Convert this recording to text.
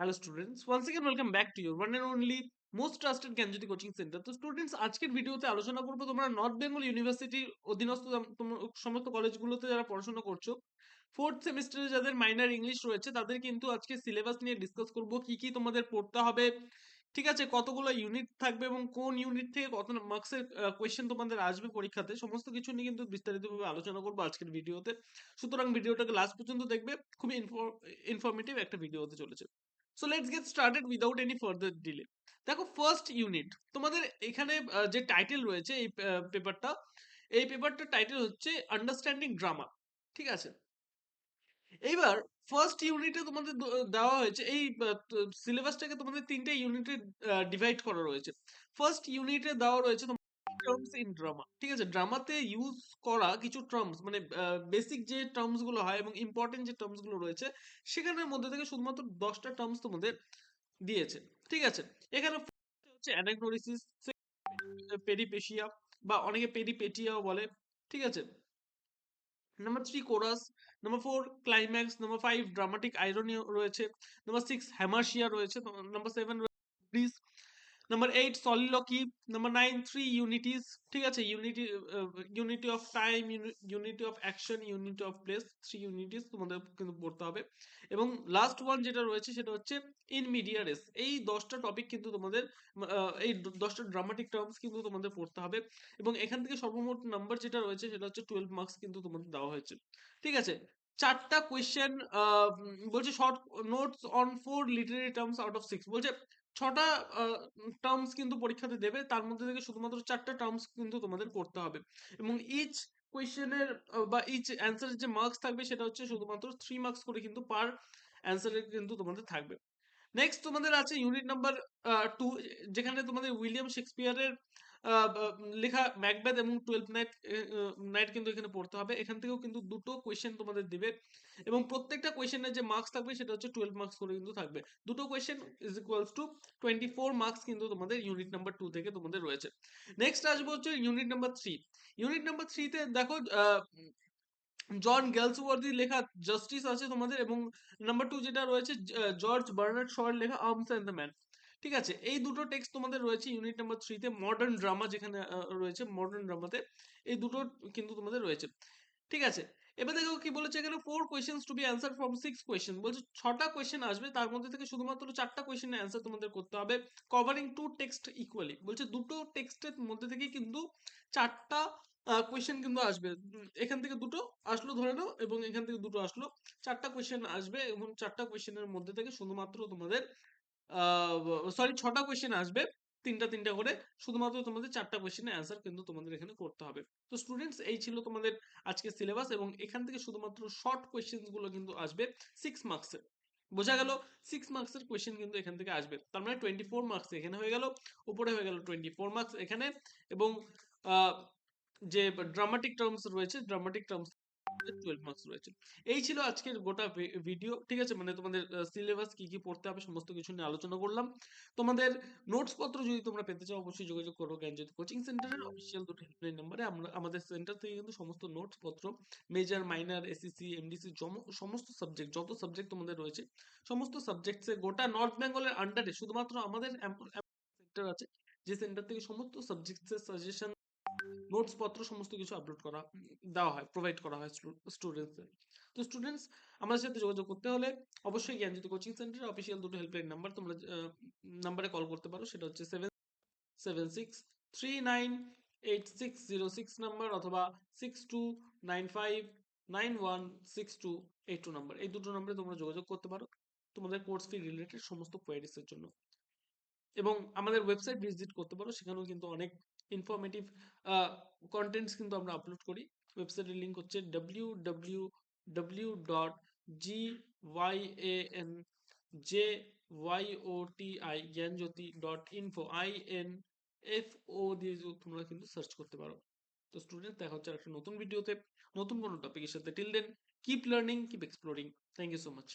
Hello students once again welcome back to your one and only most trusted Gyanjyoti coaching centre তো students আজকের ভিডিওতে আলোচনা করব তোমরা নর্থ বেঙ্গল ইউনিভার্সিটির অধীনস্থ সমস্ত কলেজগুলোতে যারা পড়াশোনা করছ। ফোর্থ সেমিস্টারে যাদের মাইনার ইংলিশ রয়েছে, তাদের কিন্তু আজকে সিলেবাস নিয়ে ডিসকাস করব কি কি তোমাদের পড়তে হবে। ঠিক আছে? কতগুলো ইউনিট থাকবে এবং কোন ইউনিট থেকে কত মার্কসের কোয়েশ্চেন তোমাদের আসবে পরীক্ষাতে, সমস্ত কিছু নিয়ে কিন্তু বিস্তারিতভাবে আলোচনা করব আজকের ভিডিওতে। সুতরাং ভিডিওটাকে লাস্ট পর্যন্ত দেখবে। খুবই ইনফরমেটিভ একটা ভিডিও হতে চলেছে। So let's get started without any further delay দেখো ফার্স্ট ইউনিট তোমাদের এখানে যে টাইটেল রয়েছে এই পেপারটা এই পেপারটার টাইটেল হচ্ছে আন্ডারস্ট্যান্ডিং ড্রামা ঠিক আছে? এইবার ফার্স্ট ইউনিটে তোমাদের দেওয়া হয়েছে, এই সিলেবাসটাকে তোমাদের তিনটে ইউনিটে ডিভাইড করা রয়েছে। ফার্স্ট ইউনিটে দেওয়া রয়েছে টার্মস ইন ড্রামা ঠিক আছে ড্রামাতে ইউজ করা কিছু টার্মস মানে বেসিক যে টার্মসগুলো হয় এবং ইম্পর্টেন্ট যে টার্মসগুলো রয়েছে সেখানের মধ্যে থেকে শুধুমাত্র দশটা টার্মস তোমাদের দিয়েছে। ঠিক আছে? এখানে হচ্ছে অ্যানাগনোরিসিস পেরিপেশিয়া বা অনেকে পেরিপেটিয়াও বলে। ঠিক আছে? Number three chorus number four climax number five dramatic irony রয়েছে। নাম্বার সিক্স হ্যামার্শিয়া রয়েছে। Number seven bridge number eight soliloquy number nine three unities ঠিক আছে? Unity unity of time unity of action unity of place three unities তোমাদের কিন্তু পড়তে হবে। এবং last one যেটা রয়েছে সেটা হচ্ছে ইন মিডিয়ারেস এই দশটা টপিক কিন্তু তোমাদের এই দশটা ড্রামাটিক টার্মস কিন্তু তোমাদের পড়তে হবে। এবং এখান থেকে সর্বমোট নাম্বার যেটা রয়েছে সেটা হচ্ছে টুয়েলভ মার্কস কিন্তু তোমাদের দেওয়া হয়েছে। ঠিক আছে? চারটা কোয়েশ্চেন বলছে short notes on four literary terms out of six বলছে ছটা টার্মস কিন্তু পরীক্ষাতে দেবে, তার মধ্যে থেকে শুধুমাত্র চারটা টার্মস কিন্তু তোমাদের পড়তে হবে। এবং ইচ কোয়েশ্চেনের বা ইচ অ্যান্সারের যে মার্কস থাকবে সেটা হচ্ছে শুধুমাত্র থ্রি মার্কস করে কিন্তু পার অ্যান্সারের কিন্তু তোমাদের থাকবে। নেক্সট তোমাদের আছে ইউনিট নাম্বার টু যেখানে তোমাদের উইলিয়াম শেক্সপিয়ারের লেখা ম্যাকবেথ এবং টুয়েলভ নাইট নাইট কিন্তু এখানে পড়তে হবে। এখান থেকেও কিন্তু দুটো কোয়েশ্চেন তোমাদের দিবে এবং প্রত্যেকটা কোয়েশ্চেনের যে মার্কস থাকবে সেটা হচ্ছে টুয়েলভ মার্কস করে কিন্তু থাকবে। দুটো question is equals to twenty four marks কিন্তু তোমাদের ইউনিট নাম্বার টু থেকে তোমাদের রয়েছে। নেক্সট আসব হচ্ছে unit number three unit number থ্রিতে দেখো জন গেলসওয়ার্দির লেখা জাস্টিস আছে তোমাদের এবং নাম্বার টু যেটা রয়েছে জর্জ বার্নার্ড শয়ের লেখা আর্মস অ্যান্ড দ্য ম্যান ঠিক আছে? এই দুটো টেক্সট তোমাদের রয়েছে ইউনিট নাম্বার থ্রিতে মডার্ন ড্রামা যেখানে রয়েছে মডার্ন ড্রামাতে এই দুটো কিন্তু তোমাদের রয়েছে। ঠিক আছে? এবার দেখো কি বলেছে এখানে four questions to be answer from six question বলছে ছটা কোয়েশ্চেন আসবে, তার মধ্যে থেকে শুধুমাত্র চারটা কোয়েশ্চেনের অ্যান্সার তোমাদের করতে হবে কভারিং টু টেক্সট ইকুয়ালি বলছে দুটো টেক্সটের মধ্যে থেকে কিন্তু চারটা কোয়েশ্চেন কিন্তু আসবে। এখান থেকে দুটো আসলো ধরে নাও এবং এখান থেকে দুটো আসলো। চারটা কোয়েশ্চেন আসবে এবং চারটা কোয়েশ্চেনের মধ্যে থেকে শুধুমাত্র তোমাদের সরি ছটা কোয়েশ্চেন আসবে। তিনটা তিনটা করে। শুধুমাত্র তোমাদের চারটা কোয়েশ্চেনের অ্যান্সার কিন্তু তোমাদের এখানে করতে হবে। তো স্টুডেন্টস এই ছিল তোমাদের আজকে সিলেবাস এবং এখান থেকে শুধুমাত্র শর্ট কোয়েশ্চেনগুলো কিন্তু আসবে সিক্স মার্কসের বোঝা গেল সিক্স মার্কসের কোয়েশ্চেন কিন্তু এখান থেকে আসবে। তার মানে টোয়েন্টি ফোর মার্কস এখানে হয়ে গেল, উপরে হয়ে গেল টোয়েন্টি ফোর মার্কস এখানে এবং যে ড্রামাটিক টার্মস রয়েছে ড্রামাটিক টার্মস টুয়েলভ মার্কস রয়েছে। এই ছিল আজকের গোটা ভিডিও ঠিক আছে? মানে তোমাদের সিলেবাস কি কি পড়তে হবে সমস্ত কিছু নিয়ে আলোচনা করলাম। তোমাদের নোটস পত্র যদি তোমরা পেতে চাও অবশ্যই যোগাযোগ করো জ্ঞানজ্যোতি কোচিং সেন্টারের অফিসিয়াল দুটো হেল্পলাইন নাম্বারে আমরা আমাদের সেন্টার থেকে কিন্তু সমস্ত নোটস পত্র মেজর মাইনার এসএসসি এমডিসি সমস্ত সাবজেক্ট যত সাবজেক্ট তোমাদের রয়েছে সমস্ত সাবজেক্টসে গোটা নর্থ বেঙ্গলের আন্ডারে শুধুমাত্র আমাদের সেন্টার আছে যে সেন্টার থেকে সমস্ত সাবজেক্টসের সাজেশন নোটস পত্র সমস্ত কিছু আপলোড করা, দেওয়া হয় প্রোভাইড করা হয় স্টুডেন্টসদের তো স্টুডেন্টস আমাদের সাথে যোগাযোগ করতে হলে অবশ্যই জ্ঞানজ্যোতি কোচিং সেন্টারের অফিসিয়াল দুটো হেল্পলাইন নাম্বার তোমরা নাম্বারে কল করতে পারো, সেটা হচ্ছে seven seven six three nine eight six zero six number অথবা six two nine five nine one six two eight two number এই দুটো নাম্বারে তোমরা যোগাযোগ করতে পারো, তোমাদের কোর্স ফি রিলেটেড সমস্ত কোয়ারিজের জন্য। এবং আমাদের ওয়েবসাইট ভিজিট করতে পারো, সেখানেও কিন্তু অনেক ইনফরমেটিভ কন্টেন্টস কিন্তু আমরা আপলোড করি। ওয়েবসাইটের লিঙ্ক হচ্ছে W W W dot G Y A N J Y O T I Gyanjyoti dot info I N F O দিয়ে তোমরা কিন্তু সার্চ করতে পারো। তো স্টুডেন্ট দেখা হচ্ছে একটা নতুন ভিডিওতে নতুন কোনো টপিকের সাথে। Till then keep learning keep exploring thank you so much